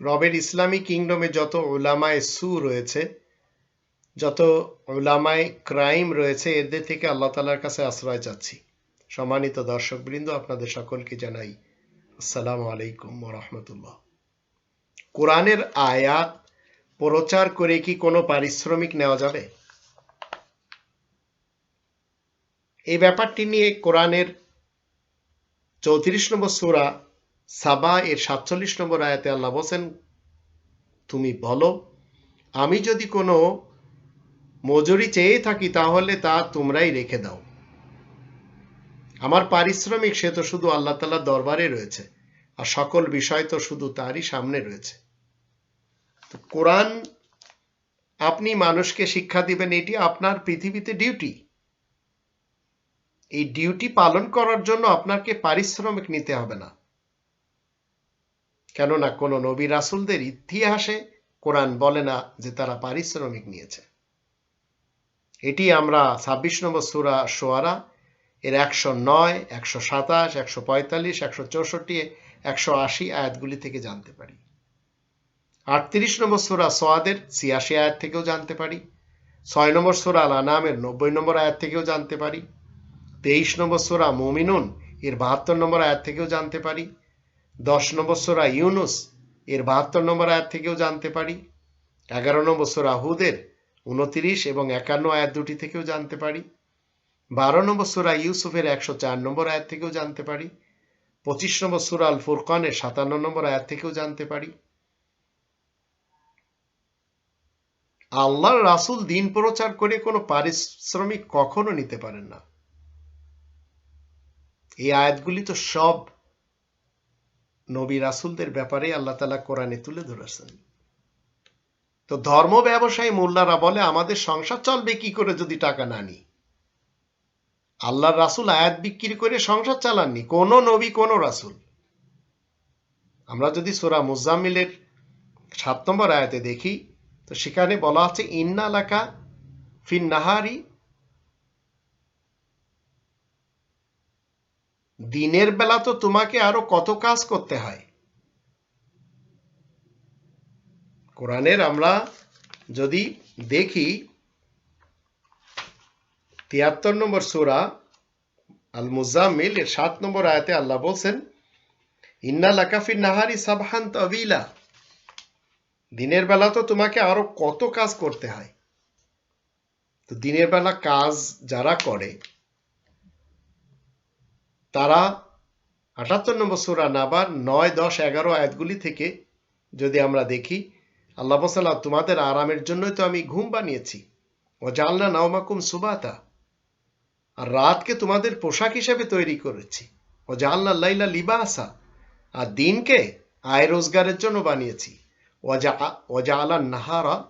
রবের ইসলামী কিংডমে যত ওলামায় সু রয়েছে, যত ওলামায় ক্রাইম রয়েছে, এদের থেকে আল্লাহ তালার কাছে আশ্রয় চাচ্ছি। সম্মানিত দর্শকবৃন্দ, আপনাদের সকলকে জানাই আসসালামু আলাইকুম রহমতুল্লাহ। কোরআনের আয়াত প্রচার করে কি কোনো পারিশ্রমিক নেওয়া যাবে? এই ব্যাপারটি নিয়ে কোরআনের চৌত্রিশ নম্বর সুরা সাবা এর সাতচল্লিশ নম্বর আয়াতে আল্লাহ বলছেন, তুমি বলো, আমি যদি কোনো মজুরি চেয়ে থাকি তাহলে তা তোমরাই রেখে দাও। আমার পারিশ্রমিক সে তো শুধু আল্লাহ তালার দরবারে রয়েছে, আর সকল বিষয় তো শুধু তারই সামনে রয়েছে। কোরআন, আপনি মানুষকে শিক্ষা দিবেন, এটি আপনার পৃথিবীতে ডিউটি। এই ডিউটি পালন করার জন্য আপনাকে পারিশ্রমিক নিতে হবে না। কেননা কোনো নবী রাসুলদের ইতিহাসে কোরআন বলে না যে তারা পারিশ্রমিক নিয়েছে। এটি আমরা ছাব্বিশ নম্বর সুরা সোয়ারা, এর একশো নয়, একশো সাতাশ, একশো পঁয়তাল্লিশ, একশো চৌষট্টি, একশো আশি আয়াতগুলি থেকে জানতে পারি। আটত্রিশ নম্বর সুরা সোয়াদের ছিয়াশি আয়াত থেকেও জানতে পারি। ছয় নম্বর সুরা আল নব্বই নম্বর আয়াত থেকেও জানতে পারি। তেইশ নম্বর সুরা মুমিনুন, এর বাহাত্তর নম্বর আয়াত থেকেও জানতে পারি। দশ নম্বর সোরা ইউনুস, এর বাহাত্তর নম্বর আয়াত থেকেও জানতে পারি। এগারো নম্বর সোরা হুদের, উনতিরিশ এবং একান্ন আয়াত দুটি থেকেও জানতে পারি। বারো নম্বর সুরা ইউসুফের একশো চার নম্বর আয়াত থেকেও জানতে পারি। পঁচিশ নম্বর সুরা আল ফুরকানের সাতান্ন নম্বর আয়াত থেকেও জানতে পারি। আল্লাহর রাসুল দিন প্রচার করে কোনো পারিশ্রমিক কখনো নিতে পারেন না। এই আয়াতগুলি তো সব নবী রাসুলদের ব্যাপারে আল্লাহ তালা কোরআনে তুলে ধরেছেন। তো ধর্ম ব্যবসায়ী মোল্লারা বলে, আমাদের সংসার চলবে কি করে যদি টাকা না নিই? আল্লাহর রাসুল আয়াত বিক্রি করে সংসার চালাননি, কোনো নবী, কোনো রাসুল। আমরা যদি সোরা মুজাম্মিলের সাত নম্বর আয়াতে দেখি, তো সেখানে বলা আছে, ইন্না লাকা ফিন নাহারি দিনের বেলা তো তোমাকে আরও কত কাজ করতে হয়। কোরআনের আমরা যদি দেখি, তিয়াত্তর নম্বর সুরা আল মুজাম্মিল এর সাত নম্বর আয়াতে আল্লাহ বলছেন, ইন্না লাকাফি নাহারি সাবহান তবিলা। দিনের বেলা তো তোমাকে আরও কত কাজ করতে হয়। তো দিনের বেলা কাজ যারা করে তারা আটাত্তর নম্বর সুরা নাবার নয়, দশ, এগারো আয়াতগুলি থেকে যদি আমরা দেখি, আল্লাহ সাল্লাহ তোমাদের আরামের জন্যই তো আমি ঘুম বানিয়েছি। ও জানলা নাওমাকুম সুবাতা। আর রাতকে তোমাদের পোশাক হিসেবে তৈরি করেছি। ও জানলা লাইলা লিবাসা। আর দিনকে আয় রোজগারের জন্য বানিয়েছি। ওজা আলা নাহারা।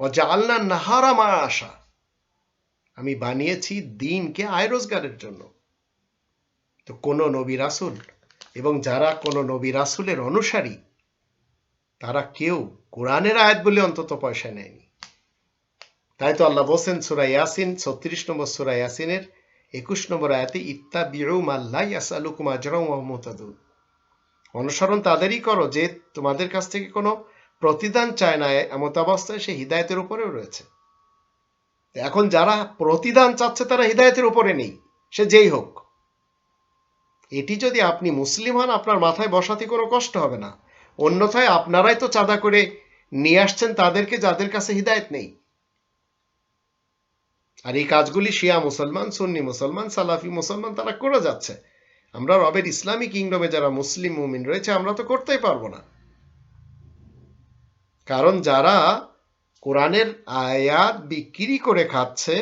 ওজা আল্লাহ নাহারা মা আশা আমি বানিয়েছি দিনকে আয় রোজগারের জন্য। তো কোন নবী রাসুল এবং যারা কোন নবী রাসুলের অনুসারী, তারা কেউ কোরআনের আয়াত বলে অন্তত পয়সা নেয়নি। তাই তো আল্লাহ বলছেন সুরা ইয়াসিন, ছত্রিশ নম্বর সুরা ইয়াসিনের একুশ নম্বর আয়াতে ইত্তা বিউ মাল্লা ইয়াসালুকুম মোহমতাদুল অনুসরণ তাদেরই করো যে তোমাদের কাছ থেকে কোনো প্রতিদান চায় না, এমত অবস্থায় সে হৃদায়তের উপরেও রয়েছে। এখন যারা প্রতিদান চাচ্ছে তারা হৃদায়তের উপরে নেই, সে যেই হোক। এটি যদি আপনি মুসলিম হন, আপনার মাথায় বসাতে কোনো কষ্ট হবে না। অন্যথায় আপনারাই তো চাঁদা করে নিয়ে আসছেন তাদেরকে যাদের কাছে হৃদায়ত নেই। আর এই কাজগুলি শিয়া মুসলমান, সুন্নি মুসলমান, সালাফি মুসলমান, তারা করে যাচ্ছে। আমরা রবের ইসলামী কিংডমে যারা মুসলিম মুমিন রয়েছে, আমরা তো করতেই পারব না। কারণ যারা কোরআনের আয়াত বিক্রি করে খাচ্ছে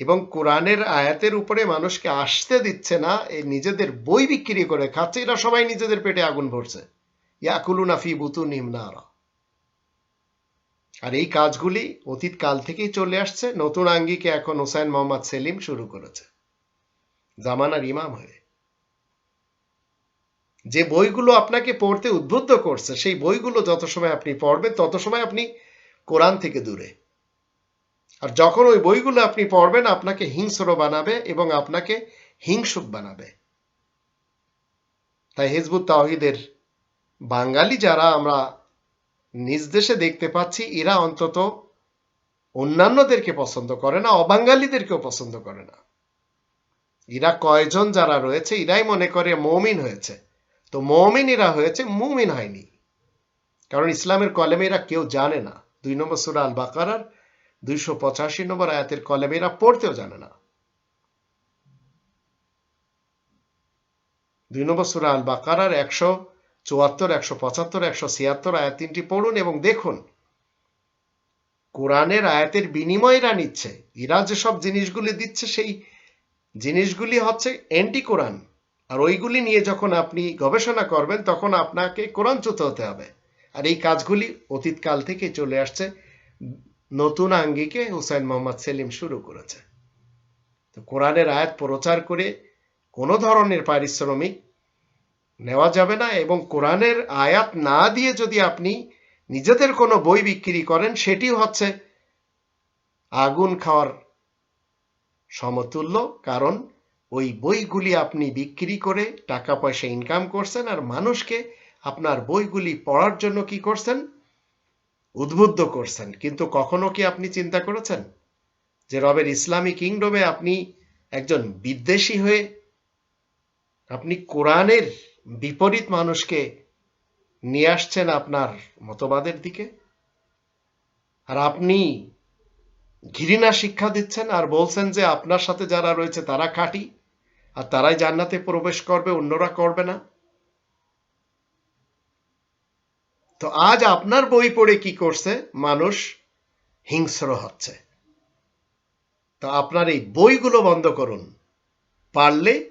এবং কোরআনের আয়াতের উপরে মানুষকে আসতে দিচ্ছে না এই নিজেদের বই বিক্রি করে খাচ্ছে, এরা সবাই নিজেদের পেটে আগুন ভরছে। বুতু নিমনারা আর এই কাজগুলি অতীত কাল থেকেই চলে আসছে, নতুন আঙ্গিকে এখন হোসেন মোহাম্মদ সেলিম শুরু করেছে। জামানার ইমাম হয়ে। যে বইগুলো আপনাকে পড়তে উদ্বুদ্ধ করছে, সেই বইগুলো যত সময় আপনি পড়বেন, তত সময় আপনি কোরআন থেকে দূরে। আর যখন ওই বইগুলো আপনি পড়বেন, আপনাকে হিংস্র বানাবে এবং আপনাকে হিংসুক বানাবে। তাই হিজবুত তাওহিদের বাঙালি যারা, আমরা নিজ দেশে দেখতে পাচ্ছি, এরা অন্তত অন্যান্যদেরকে পছন্দ করে না, অবাঙালিদেরকেও পছন্দ করে না। এরা কয়জন যারা রয়েছে, এরাই মনে করে মমিন হয়েছে। তো মমিন এরা হয়েছে, মুমিন হয়নি। কারণ ইসলামের কলেমে এরা কেউ জানে না। দুই নম্বর সুরা আল বাকারার দুইশো পঁচাশি নম্বর আয়াতের কলেমে এরা পড়তেও জানে না। দুই নম্বর সুরা আল বাকারার একশো চুয়াত্তর, একশো পঁচাত্তর, একশো ছিয়াত্তর আয়াত তিনটি পড়ুন এবং দেখুন, কোরআনের আয়াতের বিনিময় এরা নিচ্ছে। এরা যেসব জিনিসগুলি দিচ্ছে, সেই জিনিসগুলি হচ্ছে অ্যান্টি কোরআন আর ওইগুলি নিয়ে যখন আপনি গবেষণা করবেন, তখন আপনাকে কোরআনচ্যুত হতে হবে। আর এই কাজগুলি অতীতকাল থেকে চলে আসছে। নতুন আঙ্গিকে হুসাইন মোহাম্মদ সেলিম শুরু করেছে। তো কোরআনের আয়াত প্রচার করে কোনো ধরনের পারিশ্রমিক নেওয়া যাবে না এবং কোরআনের আয়াত না দিয়ে যদি আপনি নিজেদের কোনো বই বিক্রি করেন, সেটি হচ্ছে আগুন খাওয়ার সমতুল্য, কারণ ওই বইগুলি আপনি বিক্রি করে টাকা পয়সা ইনকাম করছেন আর মানুষকে আপনার বইগুলি পড়ার জন্য কি করছেন? উদ্বুদ্ধ করছেন। কিন্তু কখনো কি আপনি চিন্তা করেছেন যে রবের ইসলামী কিংডমে আপনি একজন বিদ্বেষী হয়ে আপনি কোরআনের বিপরীত মানুষকে নিয়ে আসছেন আপনার মতবাদের দিকে? আর আপনি ঘৃণা শিক্ষা দিচ্ছেন আর বলছেন যে আপনার সাথে যারা রয়েছে তারা খাঁটি, আর তারাই জান্নাতে প্রবেশ করবে, অন্যরা করবে না। তো আজ আপনার বই পড়ে কি করছে? মানুষ হিংস্র হচ্ছে। তো আপনার এই বইগুলো বন্ধ করুন। পারলে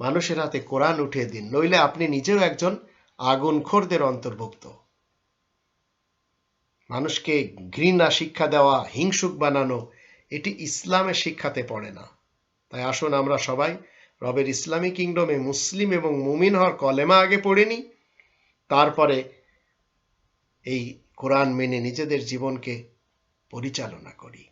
মানুষের হাতে কোরআন উঠিয়ে দিন, নইলে আপনি নিজেও একজন আগুনখোরদের অন্তর্ভুক্ত। মানুষকে ঘৃণা, শিক্ষা দেওয়া, হিংসুক বানানো, এটি ইসলামের শিক্ষাতে পড়ে না। তাই আসুন আমরা সবাই রবের ইসলামী কিংডমে মুসলিম এবং মুমিন হওয়ার কলেমা আগে পড়েনি তারপরে এই কোরআন মেনে নিজেদের জীবনকে পরিচালনা করি।